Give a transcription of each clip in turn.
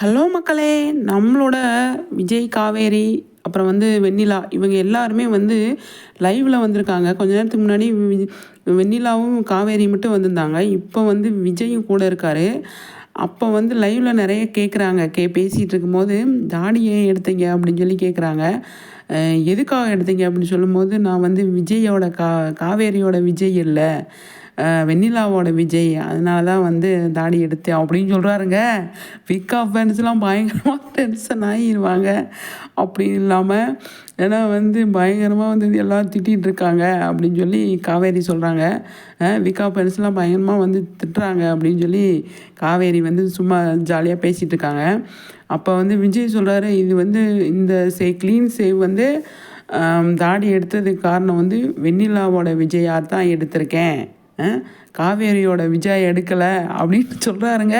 Hello மக்களே நம்மளோட விஜய் காவேரி அப்புறம் வந்து வெண்ணிலா இவங்க எல்லாருமே வந்து லைவில் வந்திருக்காங்க. கொஞ்ச நேரத்துக்கு முன்னாடி வெண்ணிலாவும் காவேரி மட்டும் வந்திருந்தாங்க. இப்போ வந்து விஜயும் கூட இருக்காரு. அப்போ வந்து லைவில் நிறைய கேட்குறாங்க கே பேசிகிட்டு இருக்கும்போது தாடி ஏன் எடுத்தீங்க? அப்படின்னு சொல்லி கேட்குறாங்க எதுக்காக எடுத்தீங்க? அப்படின்னு சொல்லும்போது நான் வந்து விஜயோட கா காவேரியோட விஜய் இல்லை. வெண்ணிலாவோட விஜய் அதனால தான் வந்து தாடி எடுத்தேன் அப்படின்னு சொல்கிறாருங்க பிக் ஆஃப் ஃபேன்ஸ்லாம் பயங்கரமாக டென்ஷன் ஆகிடுவாங்க அப்படி இல்லாமல் ஏன்னா வந்து பயங்கரமாக வந்து எல்லோரும் திட்டிகிட்டு இருக்காங்க அப்படின்னு சொல்லி காவேரி சொல்கிறாங்க விக்கா ஃபேன்ஸ்லாம் பயங்கரமாக வந்து திட்டுறாங்க அப்படின்னு சொல்லி காவேரி வந்து சும்மா ஜாலியாக பேசிகிட்டு இருக்காங்க. அப்போ வந்து விஜய் சொல்கிறாரு இது வந்து இந்த சே க்ளீன் சேவ் வந்து தாடி எடுத்ததுக்கு காரணம் வந்து வெண்ணிலாவோட விஜயாக தான் எடுத்திருக்கேன்? காவேரியோட விஜய் எடுக்கலை அப்படின்னு சொல்கிறாருங்க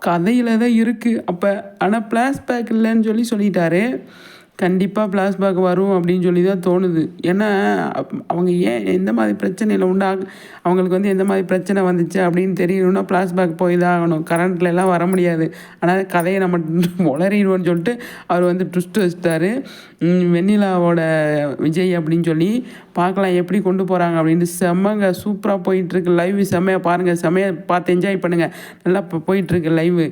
கதையில் தான் இருக்குது அப்போ ஆனால் ஃப்ளாஷ்பேக் இல்லைன்னு சொல்லி சொல்லிட்டாரு. கண்டிப்பாக ஃப்ளாஷ்பேக் வரும் அப்படின்னு சொல்லி தான் தோணுது. ஏன்னா அப்- அவங்க ஏன் எந்த மாதிரி பிரச்சனையில் உண்டாக அவங்களுக்கு வந்து எந்த மாதிரி பிரச்சனை வந்துச்சு அப்படின்னு தெரியணும்னா ஃப்ளாஷ்பேக் போய் தான் ஆகணும். கரண்ட்ல எல்லாம் வர முடியாது. ஆனால் கதையை நம்ம உளறிடுவோம்னு சொல்லிட்டு அவர் வந்து ட்விஸ்ட் வச்சிட்டாரு. வெண்ணிலாவோட விஜய் அப்படின்னு சொல்லி பார்க்கலாம் எப்படி கொண்டு போகிறாங்க அப்படின்னு செம்மங்க சூப்பராக போயிட்டுருக்கு லைவ் செம்மையாக பாருங்கள் செம்மையாக பார்த்து என்ஜாய் பண்ணுங்கள் நல்லா போயிட்டுருக்கு லைவு